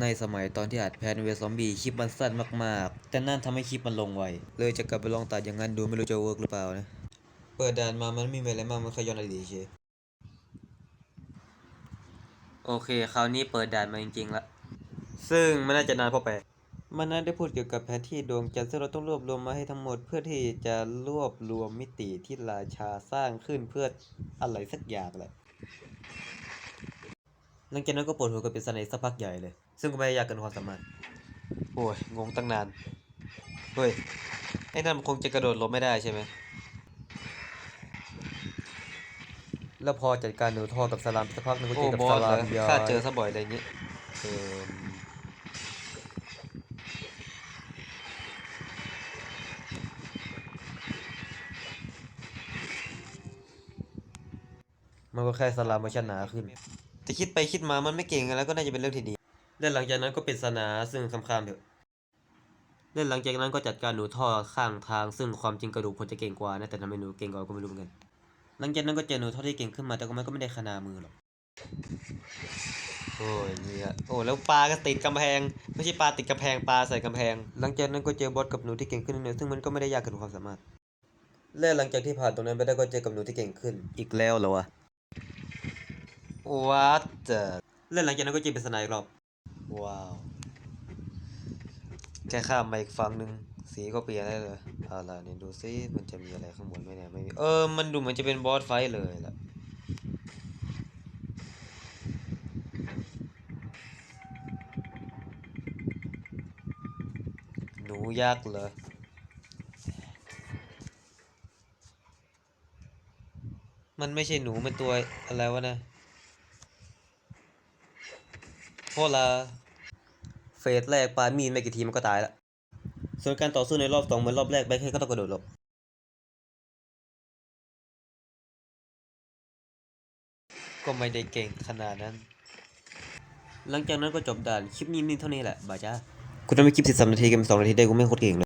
ในสมัยตอนที่อัดแพนเวซอมบี้คลิปมันสั้นมากๆ แต่นั่นทำให้คลิปมันลงไว เลยจะกลับไปลองตัดอย่างนั้นดูไม่รู้จะเวิร์กหรือเปล่านะ เปิดด่านมามันไม่มีอะไรมากมันแค่ย้อนอดีตเฉยโอเค คราวนี้เปิดด่านมาจริงๆละซึ่งมันน่าจะนานพอไปมันน่าได้พูดเกี่ยวกับแผนที่ดวงจันทร์ซึ่งเราต้องรวบรวมมาให้ทั้งหมด เพื่อที่จะรวบรวมมิติที่ราชาสร้างขึ้นเพื่ออะไรสักอย่างแหละ หลังจากนั้นก็ปวดหัวกับปริศนาอีกสักพักใหญ่เลย ซึ่งก็ไม่ได้ยากเกินความสามารถ โอ้ย งงตั้งนาน เฮ้ย ไอ้นั่นมันคงจะกระโดดหลบไม่ได้ใช่ไหม แล้วพอจัดการหนูทอกับสลามสักพักหนึงก็เจอกับสลามยาข้าเจอซะบ่อยอะไรเงี้ยเออมันก็แค่สลามเวอร์ชันหนาขึ้น แต่คิดไปคิดมามันไม่เก่งแล้วก็น่าจะเป็นเรื่องที่ดีและหลังจากนั้นก็เป็นสนาซึ่งคำคามเถอะและหลังจากนั้นก็จัดการหนูท่อข้างทาง ซึ่งความจริงกระดูกควรจะเก่งกว่านะแต่ทำไมหนูเก่งกว่าก็ไม่รู้เหมือนกัน หลังจากนั้นก็เจอหนูท่อที่เก่งขึ้นมาแต่ก็มันก็ไม่ได้ขนามือหรอกโอ้ยเนี่ยโอ้แล้วปลาก็ติดกำแพง ไม่ใช่ปลาติดกำแพงปลาใส่กำแพง หลังจากนั้นก็เจอบอสกับหนูที่เก่งขึ้นนิดนึงซึ่งมันก็ไม่ได้ยากเกินความสามารถและหลังจากที่ผ่านตรงนั้นไปได้ก็เจอกับหนูที่เก่งขึ้นอีกแล้วเหรอวะ What the และหลังจากนั้นก็เจอเป็นสนายอีกรอบว้าว แค่ข้ามมาอีกฝั่งหนึ่งสีก็เปลี่ยนได้เลยเอาล่ะเนี่ยดูซิมันจะมีอะไรข้างบนไหมเนี่ยไม่มีเออมันดูเหมือนจะเป็นบอสไฟท์เลยล่ะหนูยักษ์เหรอมันไม่ใช่หนูมันตัวอะไรวะนะ โฮลาเฟสแรกปามีนไม่กี่ทีมันก็ตายละส่วนการต่อสู้ในรอบสองเหมือนรอบแรกแบ็คเฮดก็ต้องกระโดดหลบก็ไม่ได้เก่งขนาดนั้น หลังจากนั้นก็จบด่าน คลิปนี้มีเท่านี้แหละบายจ้าคุณทำให้คลิปสิบสามนาทีกันสองนาทีได้กูไม่โคตรเก่งเลย